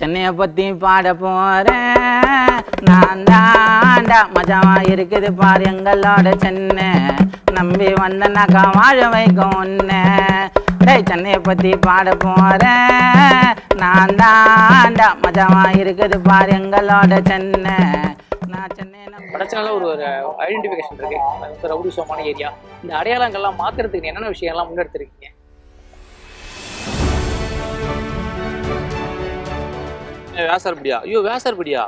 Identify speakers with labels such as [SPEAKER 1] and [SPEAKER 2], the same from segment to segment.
[SPEAKER 1] சென்னையை பற்றி பாட போகிறேன் நான் தாண்டா மஜாவா இருக்குது பாரு எங்களோட சென்னை. நம்பி வந்தனாக்கா வாழ வைக்கும் ஒன்று டேய் சென்னையை பற்றி பாட போகிறேன் நான் தாண்டா மஜாவா இருக்குது பாரு எங்களோட சென்னை. நான் சென்னை
[SPEAKER 2] படைச்சனால ஒரு ஒரு ஐடென்டிஃபிகேஷன் இருக்குது ரவுடி சோமான ஏரியா. இந்த அடையாளங்கள்லாம் மாற்றுறதுக்கு என்னென்ன விஷயம்லாம் முன்னெடுத்துருக்கீங்க?
[SPEAKER 3] வேசார்படியா ஐயோ வேசார்படியா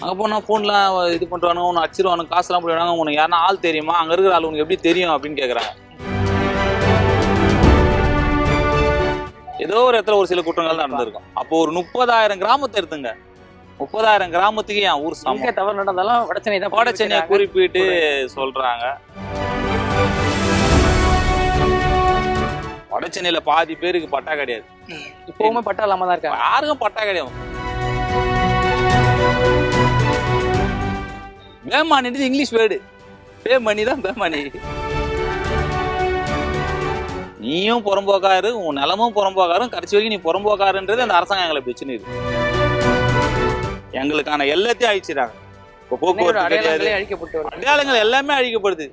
[SPEAKER 3] அங்கே போனால் ஃபோன்லாம் இது பண்ணுறானுங்க உன்னை அடிச்சிருவானுங்க காசுலாம் போடுவானுங்க உனக்கு யாருன்னா ஆள் தெரியுமா? அங்கே இருக்கிற ஆள் உனக்கு எப்படி தெரியும் அப்படின்னு கேட்குறாங்க ஏதோ ஒரு இடத்துல ஒரு சில குற்றங்கள் தான் நடந்திருக்கும். அப்போ ஒரு முப்பதாயிரம் கிராமத்தை எடுத்துங்க. முப்பதாயிரம் கிராமத்துக்கு என் ஊர் சமம்.
[SPEAKER 2] தவறு நடந்தாலும் வடச்சென்னை தான்
[SPEAKER 3] கோட சென்னையை குறிப்பிட்டு சொல்றாங்க. வட சென்னையில பாதி பேருக்கு பட்டா கிடையாது.
[SPEAKER 2] இப்பவுமே பட்டா இல்லாம தான் இருக்காங்க.
[SPEAKER 3] யாருக்கும் பட்டா கிடையாது. பேமானின்றது இங்கிலீஷ் வேர்டு. பேமணி தான் பேமணி. நீயும் புறம்போக்காரு உன் நிலமும் புறம்போக்காரும் கடைசி வரைக்கும் நீ புறம்போக்காருன்றது அந்த அரசாங்கம் எங்களை பிரச்சனை இருக்கு. எங்களுக்கான எல்லாத்தையும் அழிச்சிடாங்க இப்போ போக்குவரத்து கிடையாது.
[SPEAKER 2] அடையாளங்களே
[SPEAKER 3] எல்லாமே அழிக்கப்படுது.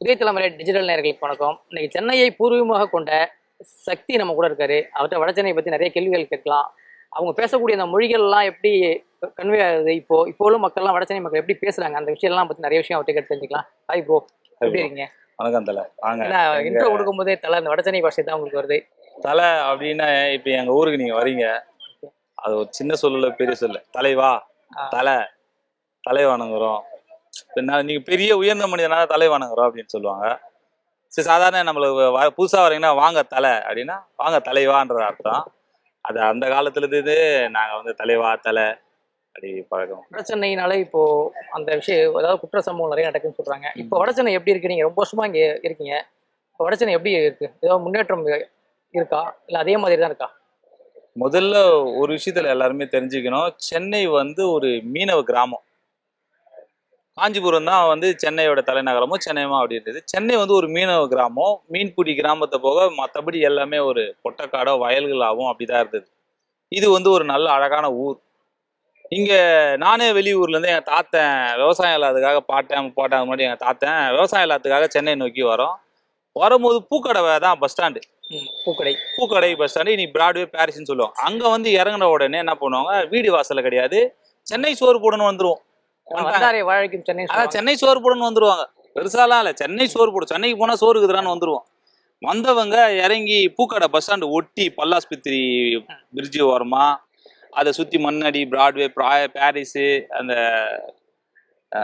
[SPEAKER 2] புதிய தலைமுறை டிஜிட்டல் நேர்களுக்கு வணக்கம். இன்னைக்கு சென்னையை பூர்வீகமாக கொண்ட சக்தி நம்ம கூட இருக்காரு. அவர்கிட்ட வடசென்னையை பத்தி நிறைய கேள்விகள் கேட்கலாம். அவங்க பேசக்கூடிய அந்த மொழிகள்லாம் எப்படி கன்வே ஆகுது? இப்போ இப்போ உள்ள மக்கள்லாம் வடசென்னை மக்கள் எப்படி பேசுறாங்க? அந்த விஷயம்லாம் பத்தி நிறைய விஷயம் அவர்கிட்ட கேட்டு தெரிஞ்சுக்கலாம். ஹாய் ப்ரோ எப்படி இருக்கீங்க?
[SPEAKER 3] வணக்கம் தலை. வாங்க.
[SPEAKER 2] இன்ட்ரோ கொடுக்கும் போதே தலை அந்த வடசென்னை பாஷை தான் உங்களுக்கு வருது.
[SPEAKER 3] தலை அப்படின்னா இப்ப எங்க ஊருக்கு நீங்க வரீங்க. அது ஒரு சின்ன சொல்லல பெரிய சொல்ல தலைவா. தலை. தலை வணங்குறோம். இப்ப நான் நீங்க பெரிய உயர்ந்த மனிதனால தலை வணங்குறோம் அப்படின்னு சொல்லுவாங்க. சரி சாதாரண நம்மளுக்கு புதுசா வரீங்கன்னா வாங்க தலை அப்படின்னா வாங்க தலைவான்ற அர்த்தம். அது அந்த காலத்துல இருந்து நாங்க வந்து தலைவா தலை அப்படி பழக்கம்.
[SPEAKER 2] வடசென்னைனால இப்போ அந்த விஷயம் அதாவது குற்ற சம்பவம் நிறைய நடக்குன்னு சொல்றாங்க. இப்போ வடசென்னை எப்படி இருக்கு? நீங்க ரொம்ப வருஷமா இங்க இருக்கீங்க. இப்போ வடசென்னை எப்படி இருக்கு? ஏதோ முன்னேற்றம் இருக்கா? இல்ல அதே மாதிரி தான் இருக்கா?
[SPEAKER 3] முதல்ல ஒரு விஷயத்துல எல்லாருமே தெரிஞ்சுக்கணும். சென்னை வந்து ஒரு மீனவ கிராமம். காஞ்சிபுரம் தான் வந்து சென்னையோட தலைநகரமும் சென்னையுமா அப்படி இருந்தது சென்னை வந்து ஒரு மீனவ கிராமம் மீன்பிடி கிராமத்தை போக மற்றபடி எல்லாமே ஒரு பொட்டக்காடோ வயல்களாகவும் அப்படிதான் இருந்தது. இது வந்து ஒரு நல்ல அழகான ஊர். இங்க நானே வெளியூர்ல இருந்து எங்க தாத்தன் விவசாயம் இல்லாததுக்காக பாட்டேன் போட்டேன் முன்னாடி எங்க தாத்தன் விவசாயம் இல்லாததுக்காக சென்னை நோக்கி வரோம். வரும்போது பூக்கடை தான் bus stand
[SPEAKER 2] Pookkadai.
[SPEAKER 3] Pookkadai bus stand இனி பிராட்வே பாரிஸ்னு சொல்லுவாங்க அங்க வந்து இறங்குன உடனே என்ன பண்ணுவாங்க? வீடு வாசல்ல கிடையாது. சென்னை சோறு போடணும் வந்துட்டாங்க.
[SPEAKER 2] வந்தாரை வாழைக்கும் சென்னை
[SPEAKER 3] அதான் சென்னை சோறு போடணும் வந்துருவாங்க. பெருசாலாம் இல்ல சென்னை சோறு போடும் சென்னைக்கு போனா சோறு இருக்குதுறான்னு வந்துருவோம். வந்தவங்க இறங்கி பூக்கடை பஸ் ஸ்டாண்டு ஒட்டி பல்லாஸ்பத்திரி பிரிட்ஜு ஓரமா அதை சுத்தி மண்ணடி பிராட்வே பிரா- பாரிஸ் அந்த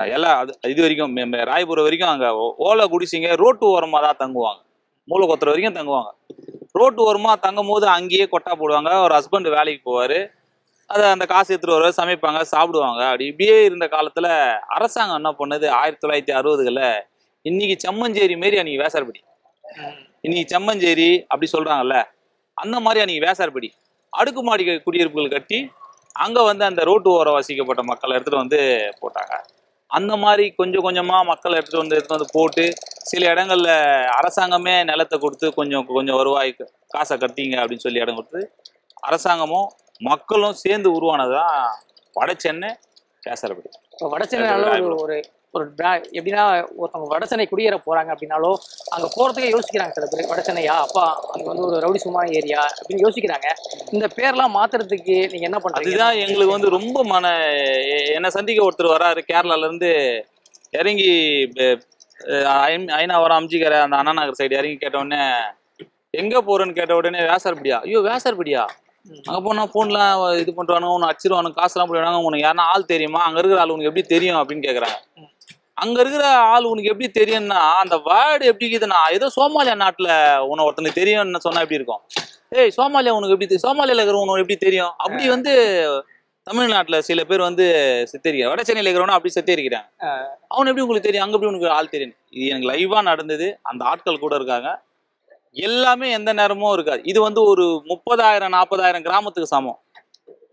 [SPEAKER 3] எல்லாம் அது இது வரைக்கும் ராயபுரம் வரைக்கும் அங்க ஓலை குடிசிங்க ரோட்டு ஓரமா தான் தங்குவாங்க. மூளை கொத்துற வரைக்கும் தங்குவாங்க. ரோட்டு ஓரமா தங்கும் போது அங்கேயே கொட்டா போடுவாங்க. ஒரு ஹஸ்பண்ட் வேலைக்கு போவாரு. அதை அந்த காசு எடுத்துட்டு வருவாரு சமைப்பாங்க சாப்பிடுவாங்க. அப்படி இப்படியே இருந்த காலத்துல அரசாங்கம் என்ன பண்ணது? ஆயிரத்தி தொள்ளாயிரத்தி அறுபதுகளில் இன்னைக்கு செம்மஞ்சேரி மாரி அன்னைக்கு வேசார்படி. இன்னைக்கு செம்மஞ்சேரி அப்படி சொல்றாங்கல்ல அந்த மாதிரி அன்னைக்கு வேசார்படி. அடுக்குமாடி குடியிருப்புகள் கட்டி அங்க வந்து அந்த ரோட்டு ஓரம் வசிக்கப்பட்ட மக்களை எடுத்துட்டு வந்து போட்டாங்க. அந்த மாதிரி கொஞ்சம் கொஞ்சமா மக்களை எடுத்துட்டு வந்து எடுத்துட்டு வந்து போட்டு சில இடங்கள்ல அரசாங்கமே நிலத்தை கொடுத்து கொஞ்சம் கொஞ்சம் வருவாய் காசை கட்டிங்க அப்படின்னு சொல்லி இடம் கொடுத்து அரசாங்கமும் மக்களும் சேர்ந்து உருவானதுதான் வட சென்னை வேசார்படி
[SPEAKER 2] இப்போ வடசென்னைனால ஒரு ஒரு எப்படின்னா ஒருத்தவங்க வடசென்னை குடியேற போறாங்க அப்படின்னாலோ அங்க போறதுக்கே யோசிக்கிறாங்க சில பேர். வடசென்னையா அப்பா அங்க வந்து ஒரு ரவுடி சும்மா ஏரியா அப்படின்னு யோசிக்கிறாங்க. இந்த பேர்லாம் மாத்துறதுக்கு நீங்க என்ன பண்றீங்க?
[SPEAKER 3] அதுதான் எங்களுக்கு வந்து ரொம்ப மன என்னை சந்திக்க ஒருத்தர் வராரு கேரளால இருந்து இறங்கி ஐநாவரம் அம்ஜிக்கரை அந்த அண்ணா நகர் சைடு இறங்கி கேட்ட உடனே எங்க போறேன்னு கேட்ட உடனே வேசார்படியா ஐயோ வேசார்படியா அங்க போனா போன்லாம் இது பண்றானுங்க உன்னை அடிச்சிருவானுங்க காசுலாம் போடுவாங்க உனக்கு யாருன்னா ஆள் தெரியுமா? அங்க இருக்கிற ஆள் உனக்கு எப்படி தெரியும் அப்படின்னு கேக்குறாங்க. அங்க இருக்கிற ஆள் உனக்கு எப்படி தெரியும்னா அந்த வேர்டு எப்படி இருக்குதுன்னா ஏதோ சோமாலியா நாட்டுல உன்னை ஒருத்தனுக்கு தெரியும்னு சொன்னா எப்படி இருக்கும்? ஏய் சோமாலியா உனக்கு எப்படி சோமாலியால இருக்கிற உனக்கு எப்படி தெரியும்? அப்படி வந்து தமிழ்நாட்டுல சில பேர் வந்து சித்தரிக்க வட சென்னையில இருக்கிறவன அப்படி சித்தரிக்கிறாங்க அவன் எப்படி உங்களுக்கு தெரியும்? அங்க எப்படி உனக்கு ஆள் தெரியும்? இது எனக்கு லைவா நடந்தது. அந்த ஆட்கள் கூட இருக்காங்க. எல்லாமே எந்த நேரமும் இருக்காது. இது வந்து ஒரு முப்பதாயிரம் நாற்பதாயிரம் கிராமத்துக்கு சமம்.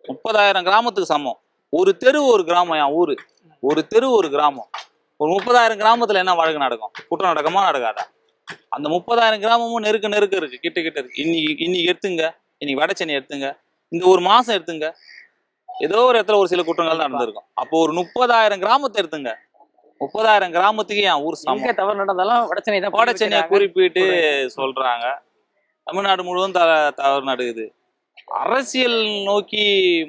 [SPEAKER 3] முப்பதாயிரம் கிராமத்துக்கு சமம். ஒரு தெரு ஒரு கிராமம் என் ஊரு. ஒரு தெரு ஒரு கிராமம். ஒரு முப்பதாயிரம் கிராமத்துல என்ன வழக்கு நடக்கும்? குற்றம் நடக்கமா நடக்காதா? அந்த முப்பதாயிரம் கிராமமும் நெருக்க நெருக்க இருக்கு கிட்ட கிட்ட இருக்கு. இன்னைக்கு இன்னைக்கு எடுத்துங்க. இன்னைக்கு வடச்சென்னை எடுத்துங்க. இந்த ஒரு மாசம் எடுத்துங்க. ஏதோ ஒரு இடத்துல ஒரு சில குற்றங்கள் தான் நடந்திருக்கும். அப்போ ஒரு முப்பதாயிரம் கிராமத்தை எடுத்துங்க. முப்பதாயிரம் கிராமத்துக்கு என் ஊர் சமம்.
[SPEAKER 2] தவறு நடந்தாலும் வடச்சென்னை தான்
[SPEAKER 3] வட சென்னையை குறிப்பிட்டு சொல்றாங்க. தமிழ்நாடு முழுவதும் த தவறு நடக்குது. அரசியல் நோக்கி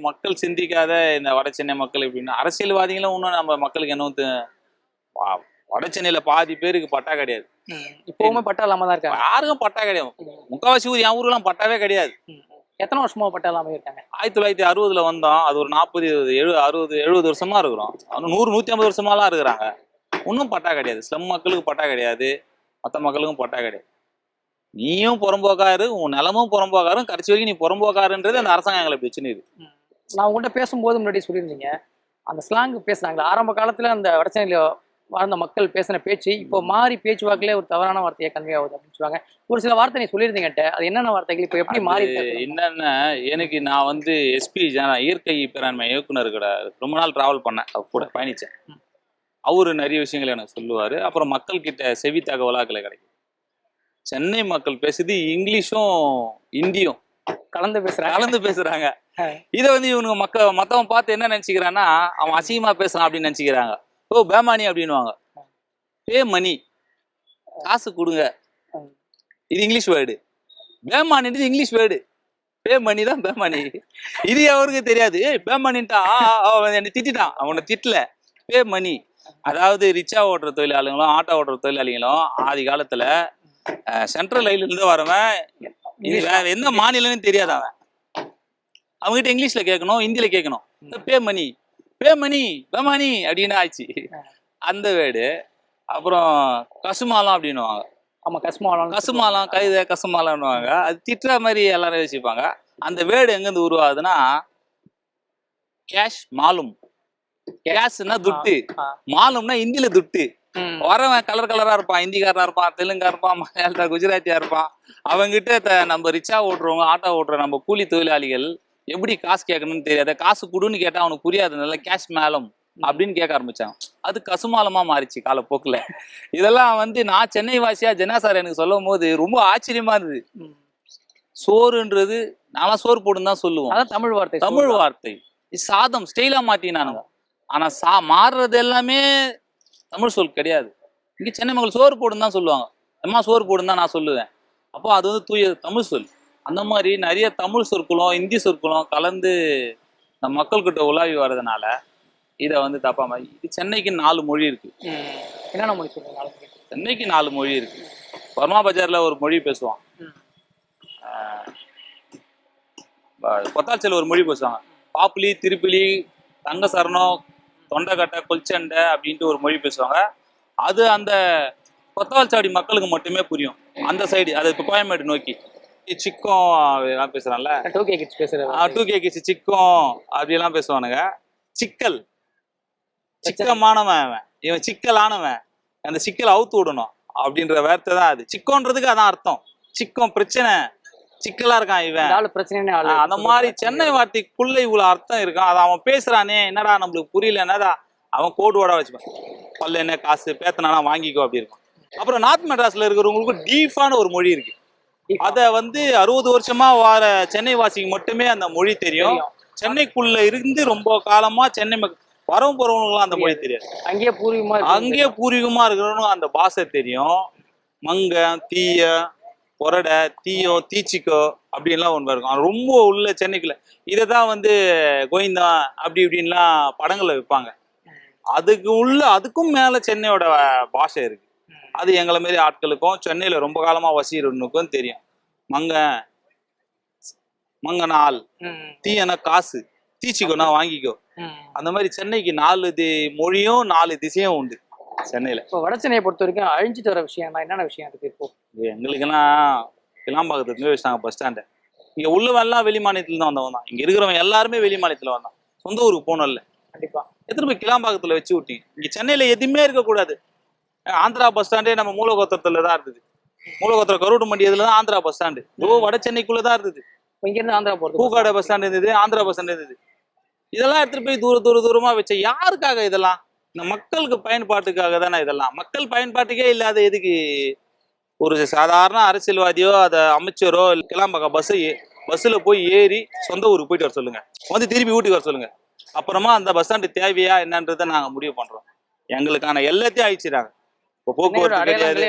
[SPEAKER 3] மக்கள் சிந்திக்காத இந்த வட சென்னை மக்கள் எப்படின்னா அரசியல்வாதிகளும் இன்னும் நம்ம மக்களுக்கு என்ன வட சென்னையில பாதி பேருக்கு பட்டா கிடையாது.
[SPEAKER 2] இப்பவுமே பட்டா இல்லாம தான் இருக்காங்க.
[SPEAKER 3] யாருக்கும் பட்டா கிடையாது. முக்காவாசி ஊர் என் ஊர்லாம் பட்டாவே கிடையாது.
[SPEAKER 2] எத்தனை வருஷமா பட்டா இல்லாம இருக்காங்க
[SPEAKER 3] ஆயிரத்தி தொள்ளாயிரத்தி அறுபதுல வந்தோம். அது ஒரு நாற்பது எழுபது அறுபது எழுபது வருஷமா இருக்கிறோம். நூறு நூத்தி ஐம்பது வருஷமாலாம் இருக்கிறாங்க. இன்னும் பட்டா கிடையாது. ஸ்லம் மக்களுக்கு பட்டா கிடையாது. மற்ற மக்களுக்கும் பட்டா கிடையாது. நீயும் புறம்போக்காரு உன் நிலமும் புறம்போக்காரும் கடைசி வரைக்கும் நீ புறம்போக்காருன்றது அந்த அரசாங்கம் எங்களை பிரச்சனை இது
[SPEAKER 2] ம். நான் உங்கள்கிட்ட பேசும்போது முன்னாடி சொல்லியிருந்தீங்க. அந்த ஸ்லாங் பேசுனாங்களா ஆரம்ப காலத்துல அந்த வடச்சென்னையில வாழ்ந்த மக்கள் பேசின பேச்சு இப்போ மாறி பேச்சு வாக்குல ஒரு தவறான வார்த்தையை கன்வே ஆகுது அப்படின்னு சொல்லுவாங்க. ஒரு சில வார்த்தை நீ சொல்லியிருந்தீங்கட்ட அது என்னென்ன வார்த்தைகள்? இப்போ எப்படி மாறி?
[SPEAKER 3] என்னன்னா? எனக்கு நான் வந்து எஸ்பி இயற்கை பேராண்மை இயக்குனர் கூட ரொம்ப நாள் டிராவல் பண்ணேன். கூட பயணிச்சேன்.
[SPEAKER 2] ம்.
[SPEAKER 3] அவரு நிறைய விஷயங்கள் எனக்கு சொல்லுவாரு. அப்புறம் மக்கள் கிட்ட செவி தகவலாக்களை கிடைக்கும் சென்னை மக்கள் பேசுது இங்கிலீஷும் இந்தியும்
[SPEAKER 2] கலந்து பேசுறாங்க.
[SPEAKER 3] கலந்து பேசுறாங்க. இதை வந்து இவனுங்க மக்க மத்தவன் பார்த்து என்ன நினைச்சுக்கிறான்னா அவன் அசிங்கமா பேசுறான் அப்படின்னு நினைச்சுக்கிறாங்க. ஓ பேமானி அப்படின்னுவாங்க. பே மணி. காசு கொடுங்க. இது இங்கிலீஷ் வேர்டு பேமானின்றது இங்கிலீஷ் வேர்டு பே மணி தான் பேமானி. இது அவருக்கு தெரியாது. ஏய் பேமானின்ட்டா அவன் என்னை திட்டிட்டான். அவனை திட்டல. பே மணி. அதாவது ரிச்சா ஓட்டுற தொழிலாளிகளும் ஆட்டோ ஓட்டுற தொழிலாளிகளும் ஆதி காலத்துல சென்ட்ரல் ரயில்ல இருந்து வரவன் இது வேற எந்த மாநிலம்னு தெரியாது அவன். அவங்ககிட்ட இங்கிலீஷ்ல கேட்கணும் ஹிந்தியில கேட்கணும். பே மணி. பே மணி பேமானி அப்படின்னு ஆச்சு அந்த வேர்டு. அப்புறம் கசுமாலம் அப்படின்னுவாங்க.
[SPEAKER 2] ஆமா கஸ்மாலம்
[SPEAKER 3] கசுமாலம் கைத கசுமாலம்னுவாங்க அது திட்டுற மாதிரி எல்லாரும் யோசிப்பாங்க. அந்த வேர்டு எங்கேருந்து உருவாகுதுன்னா கேஷ் மாலும். கேஷ்னா துட்டு. மாலும்னா இந்தியில துட்டு. வரவன் கலர் கலரா இருப்பான் ஹிந்திக்காரனா இருப்பான் தெலுங்கா இருப்பான் மலையாளத்தா குஜராத்தியா இருப்பான். அவங்கிட்ட த- நம்ம ரிச்சா ஓட்டுறவங்க ஆட்டோ ஓட்டுற நம்ம கூலி தொழிலாளிகள் எப்படி காசு கேட்கணும்னு தெரியாது. காசு கொடுன்னு கேட்டா அவனுக்கு புரியாதுனால கேஷ் மேலம் அப்படின்னு கேட்க ஆரம்பிச்சாங்க அது கசுமாலமா மாறிச்சு காலப்போக்குல. இதெல்லாம் வந்து நான் சென்னை வாசியா ஜெனா சார் எனக்கு சொல்லும் போது ரொம்ப ஆச்சரியமா இருந்தது. சோறுன்றது நான்லாம் சோறு போடுன்னு தான் சொல்லுவோம்.
[SPEAKER 2] அதான் தமிழ் வார்த்தை
[SPEAKER 3] தமிழ். வார்த்தை. சாதம் ஸ்டைலா மாட்டினானுங்க ஆனா சா மாறுறது எல்லாமே தமிழ் சொல் கிடையாது. இங்க சென்னை மக்கள் சோறு போடுன்னு தான் சொல்லுவாங்க. அம்மா சோறு போடுன்னு தான் நான் சொல்லுவேன். அப்போ அது வந்து தூய தமிழ் சொல். அந்த மாதிரி நிறைய தமிழ் சொற்களும் இந்தி சொற்களும் கலந்து இந்த மக்கள்கிட்ட உலாவி வர்றதுனால இதை வந்து தப்பா மா- இது சென்னைக்கு நாலு மொழி இருக்கு.
[SPEAKER 2] என்னென்ன மொழி?
[SPEAKER 3] சென்னைக்கு நாலு மொழி இருக்கு. பர்மா பஜார்ல ஒரு மொழி பேசுவான். கொத்தாச்சல் ஒரு மொழி பேசுவாங்க. பாப்புலி திருப்பிலி தங்க சரணம் தொண்டைக்கட்டை கொல்ச்சண்டை அப்படின்ட்டு ஒரு மொழி பேசுவாங்க. அது அந்த கொத்தவால்சாவடி மக்களுக்கு மட்டுமே புரியும். அந்த சைடு அது இப்போ கோயம்பேடு நோக்கி. சிக்கம் எல்லாம் பேசுறான்ல.
[SPEAKER 2] டோக்கியோ கிட்ஸ் பேசுறது
[SPEAKER 3] டூ கே கிச்சு சிக்கம் அப்படியெல்லாம் பேசுவானுங்க. சிக்கல். சிக்கமானவன் அவன். இவன் சிக்கலானவன். அந்த சிக்கல் அவுத்து விடணும் அப்படின்ற வார்த்தை தான் அது. சிக்கோன்றதுக்கு அதான் அர்த்தம். சிக்கம் பிரச்சனை. சிக்கலா இருக்கான் இவன்.
[SPEAKER 2] பிரச்சனை
[SPEAKER 3] அந்த மாதிரி சென்னை வார்த்தைக்குள்ள இவ்வளவு அர்த்தம் இருக்கும் அதை அவன் பேசுறானே. என்னடா நம்மளுக்கு புரியல. என்னடா? அவன் கோடு ஓட வச்சுப்பான். பல்ல என்ன காசு பேத்தனானா வாங்கிக்கோ அப்படி இருக்கும். அப்புறம் நார்த் மெட்ராஸ்ல இருக்கிறவங்களுக்கு டீஃபான ஒரு மொழி இருக்கு. அத வந்து அறுபது வருஷமா வார சென்னை வாசிக்கு மட்டுமே அந்த மொழி தெரியும். சென்னைக்குள்ள இருந்து ரொம்ப காலமா சென்னை வரவும் போறவங்களுக்குலாம் அந்த மொழி தெரியாது.
[SPEAKER 2] அங்கேயே பூர்வீகமா.
[SPEAKER 3] அங்கேயே பூர்வீகமா இருக்கிறவனும் அந்த பாஷை தெரியும். மங்க தீய பொரடை தீயோ தீச்சிக்கோ அப்படின்லாம் ஒன்று இருக்கும். ரொம்ப உள்ள சென்னைக்குள்ள. இதை தான் வந்து கோவிந்தா அப்படி இப்படின்லாம் படங்கள்ல வைப்பாங்க. அதுக்கு உள்ள அதுக்கும் மேல சென்னையோட பாஷை இருக்கு. அது எங்களை மாரி ஆட்களுக்கும் சென்னையில ரொம்ப காலமா வசிக்கிறவனுக்கும் தெரியும். மங்க மங்க நாள்.
[SPEAKER 2] ம்.
[SPEAKER 3] தீயனா காசு. தீச்சிக்கோனா வாங்கிக்கோ. அந்த மாதிரி சென்னைக்கு நாலு தி மொழியும் நாலு திசையும் உண்டு சென்னையில.
[SPEAKER 2] இப்போ வடச்சென்னையை பொறுத்த வரைக்கும் அழிஞ்சிட்டு வர விஷயம் என்னென்ன விஷயம் இருக்கு இப்போ?
[SPEAKER 3] இது எங்களுக்கெல்லாம் கிளாம்பாக்கத்துல இருந்து வச்சாங்க பஸ் ஸ்டாண்டு இங்க உள்ளவெல்லாம் வெளி மாநிலத்துல இருந்து வந்தவன் தான். இங்க இருக்கிறவன் எல்லாருமே வெளி மாநிலத்துல வந்தான். சொந்த ஊருக்கு போகணும்ல
[SPEAKER 2] கண்டிப்பா.
[SPEAKER 3] எத்தனை போய் கிளாம்பாக்கத்துல வச்சு விட்டீங்க? இங்க சென்னையில எதுவுமே இருக்கக்கூடாது. ஆந்திரா பஸ் ஸ்டாண்டே நம்ம மூலகோத்திரத்துல தான் இருந்தது. மூலகோத்திர கருடு மண்டியதுல தான் ஆந்திரா பஸ் ஸ்டாண்டு. ஓ வட சென்னைக்குள்ள தான் இருந்தது.
[SPEAKER 2] இங்க இருந்து ஆந்திரா போறது.
[SPEAKER 3] பூக்காடை பஸ் ஸ்டாண்ட் இருந்தது ஆந்திரா பஸ் ஸ்டாண்ட் இருந்தது. இதெல்லாம் எடுத்துட்டு போய் தூர தூர தூரமா வச்ச யாருக்காக இதெல்லாம்? இந்த மக்களுக்கு பயன்பாட்டுக்காக தானே இதெல்லாம். மக்கள் பயன்பாட்டுக்கே இல்லாத எதுக்கு? ஒரு சாதாரண அரசியல்வாதியோ அத அமைச்சரோ கிளாம்பாக்க பஸ் பஸ்ஸில் போய் ஏறி சொந்த ஊருக்கு போயிட்டு வர சொல்லுங்க. வந்து திருப்பி வீட்டுக்கு வர சொல்லுங்க. அப்புறமா அந்த பஸ் ஸ்டாண்டு தேவையா என்னன்றதை நாங்கள் முடிவு பண்றோம். எங்களுக்கான எல்லாத்தையும் அழிச்சிடாங்க இப்போ
[SPEAKER 2] சென்னையோட
[SPEAKER 3] போக்குவரத்து கிடையாது.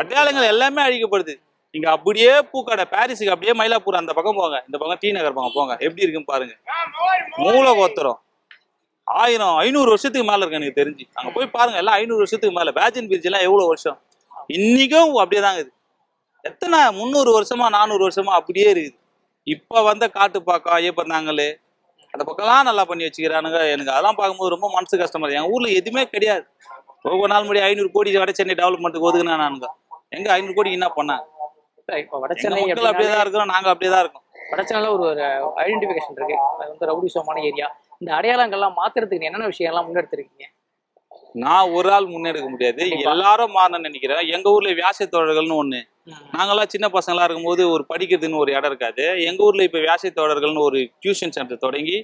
[SPEAKER 2] அடையாளங்களே
[SPEAKER 3] எல்லாமே அழிக்கப்படுது. இங்க அப்படியே பூக்கடை பாரிஸுக்கு அப்படியே மயிலாப்பூர் அந்த பக்கம் போங்க. இந்த பக்கம் டி நகர் பக்கம் போங்க. எப்படி இருக்குன்னு பாருங்க. மூல கோத்திரம் ஆயிரம் ஐநூறு வருஷத்துக்கு மேல இருக்கு எனக்கு தெரிஞ்சு. அங்க போய் பாருங்க எல்லாம் ஐநூறு வருஷத்துக்கு மேல. பேஜன் பிரிட்ஜ் எல்லாம் எவ்வளவு வருஷம்? இன்னைக்கும் அப்படியே தாங்க இருக்குது எத்தனை? முந்நூறு வருஷமா நானூறு வருஷமா அப்படியே இருக்குது. இப்ப வந்த காட்டுப்பாக்கம் ஐயப்பந்தாங்கல் அந்த பக்கம்லாம் நல்லா பண்ணி வச்சுக்கிறானுங்க. எனக்கு அதெல்லாம் பார்க்கும்போது ரொம்ப மனசு கஷ்டமா இருக்கு. என் ஊர்ல எதுவுமே கிடையாது. ஒவ்வொரு நாள் முன்னாடி ஐநூறு கோடி வட சென்னை டெவலப்மெண்ட்டுக்கு ஒதுக்குனா நானுங்க எங்க ஐநூறு கோடி என்ன பண்ணாங்க
[SPEAKER 2] இப்போ வட
[SPEAKER 3] எங்க
[SPEAKER 2] சென்னை
[SPEAKER 3] மக்கள் அப்படியே தான் இருக்கிறோம் நாங்க அப்படியே தான் இருக்கோம்.
[SPEAKER 2] வட சென்னையில ஒரு ஒரு ஐடென்டிஃபிகேஷன் இருக்கு. அது வந்து ரவுடிசமான ஏரியா. இந்த அடையாளங்கள்லாம் மாத்துறதுக்கு என்னென்ன விஷயம்லாம் முன்னெடுத்திருக்கீங்க?
[SPEAKER 3] நான் ஒரு ஆள் முன்னெடுக்க முடியாது. எல்லாரும் மாறணும்னு நினைக்கிறேன். எங்க ஊர்ல வியாச தோழர்கள்னு ஒண்ணு. நாங்கெல்லாம் சின்ன பசங்களா இருக்கும்போது ஒரு படிக்கிறதுன்னு ஒரு இடம் இருக்காது. எங்க ஊர்ல இப்ப வியாச தோழர்கள்னு ஒரு டியூஷன் சென்டர் தொடங்கி.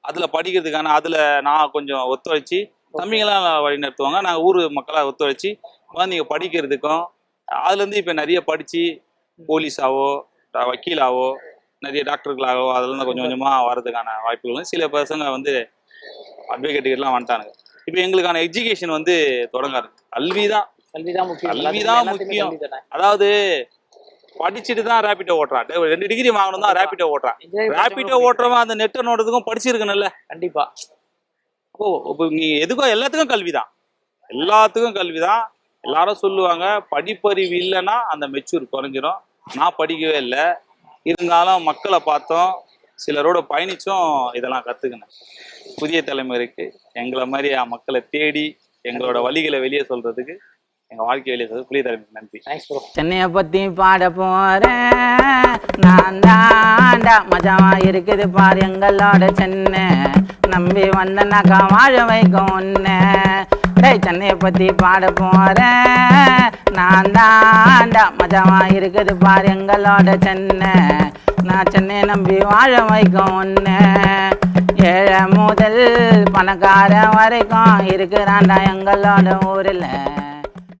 [SPEAKER 3] அதுல படிக்கிறதுக்கான அதுல நான் கொஞ்சம் ஒத்துழைச்சி தம்பிங்கெல்லாம் வழி நடத்துவாங்க. நாங்க ஊர் மக்களா ஒத்துழைச்சி குழந்தைங்க படிக்கிறதுக்கும் அதுல இருந்து இப்ப நிறைய படிச்சு போலீஸாவோ வக்கீலாவோ நிறைய டாக்டர்களாகவோ அதுல இருந்து கொஞ்சம் கொஞ்சமா வர்றதுக்கான வாய்ப்புகள் சில பசங்க வந்து அட்வொகேட்டுக்கெல்லாம் வந்துட்டானுங்க. இப்போ எங்களுக்கான எஜுகேஷன் வந்து தொடங்க இருக்கு கல்விதான்.
[SPEAKER 2] கல்விதான் முக்கியம்.
[SPEAKER 3] கல்விதான்
[SPEAKER 2] எல்லாத்துக்குமே
[SPEAKER 3] முக்கியம்.
[SPEAKER 2] கல்வி தானே.
[SPEAKER 3] அதாவது படிச்சுட்டு தான் ரேபிட்டோ ஓட்டுறான். ரெண்டு டிகிரி வாங்கணும் தான் ரேபிட்டோ ஓட்டுறான். ரேபிட்டோ ஓட்டுறவன் அந்த நெட்டை நோட்டத்துக்கும் படிச்சிருக்கணும்ல.
[SPEAKER 2] கண்டிப்பா.
[SPEAKER 3] ஓ இப்போ நீ எதுக்கும் எல்லாத்துக்கும் கல்விதான். எல்லாத்துக்கும் கல்விதான். எல்லாரும் சொல்லுவாங்க படிப்பறிவு இல்லைன்னா அந்த மெச்சூர் குறைஞ்சிரும். நான் படிக்கவே இல்லை. இருந்தாலும் மக்களை பார்த்தோம் சிலரோட பயணிச்சும் இதெல்லாம் கத்துக்கினேன். புதிய தலைமுறைக்கு எங்களை மாதிரி மக்களை தேடி எங்களோட வழிகளை வெளியே சொல்றதுக்கு எங்க வாழ்க்கை வெளியே சொல்றது புதிய தலைமுறைக்கு நன்றி.
[SPEAKER 2] தேங்க்ஸ் ப்ரோ
[SPEAKER 1] சென்னையை பத்தி பாட போறேன். நான் தாண்டா. மஜாவா இருக்குது பாரு எங்களோட சென்னை. நம்பி வந்தனாக்கா வாழ வைக்கும் உன்னை டேய் சென்னையை பத்தி பாட போறேன். நான் தாண்டா. மஜாவா இருக்குது பாரு எங்களோட சென்னை. நான் சென்னை நம்பி வாழ வைக்கும் உன்னை ஏழை முதல் பணக்காரன் வரைக்கும் இருக்கிறான்டா எங்களோட ஊரில்.